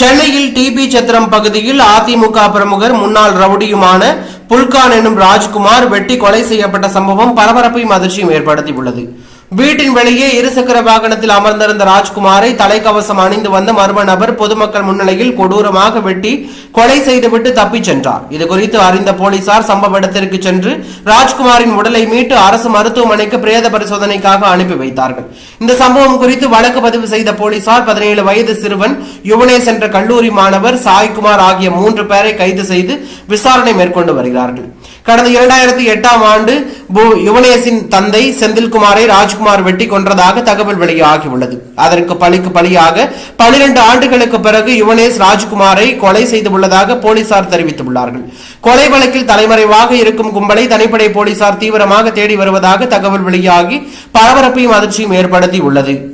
சென்னையில் டிபி சத்திரம் பகுதியில் அதிமுக பிரமுகர் முன்னாள் ரவுடியுமான புல்கான் எனும் ராஜ்குமார் வெட்டி கொலை செய்யப்பட்ட சம்பவம் பரபரப்பையும் அதிர்ச்சியும் ஏற்படுத்தியுள்ளது. வீட்டின் வெளியே இருசக்கர வாகனத்தில் அமர்ந்திருந்த ராஜ்குமாரை தலைக்கவசம் அணிந்து வந்த மர்ம நபர் பொதுமக்கள் முன்னிலையில் கொடூரமாக வெட்டி கொலை செய்துவிட்டு தப்பிச் சென்றார். இதுகுறித்து அறிந்த போலீசார் சம்பவ இடத்திற்கு சென்று ராஜ்குமாரின் உடலை மீட்டு அரசு மருத்துவமனைக்கு பிரேத பரிசோதனைக்காக அனுப்பி வைத்தார்கள். இந்த சம்பவம் குறித்து வழக்கு பதிவு செய்த போலீசார் பதினேழு வயது சிறுவன் யுவனேஷ் என்ற கல்லூரி மாணவர் சாய்குமார் ஆகிய மூன்று பேரை கைது செய்து விசாரணை மேற்கொண்டு வருகிறார்கள். கடந்த இரண்டாயிரத்தி எட்டாம் ஆண்டு பு- யுவனேஷின் தந்தை செந்தில்குமாரை ராஜ்குமார் வெட்டி கொன்றதாக தகவல் வெளியாகியுள்ளது. அதற்கு பழிக்கு பழியாக பனிரெண்டு ஆண்டுகளுக்கு பிறகு யுவனேஷ் ராஜ்குமாரை கொலை செய்துள்ளதாக போலீசார் தெரிவித்துள்ளார்கள். கொலை வழக்கில் தலைமறைவாக இருக்கும் கும்பலை தனிப்படை போலீசார் தீவிரமாக தேடி வருவதாக தகவல் வெளியாகி பரபரப்பையும் அதிர்ச்சியும் ஏற்படுத்தி உள்ளது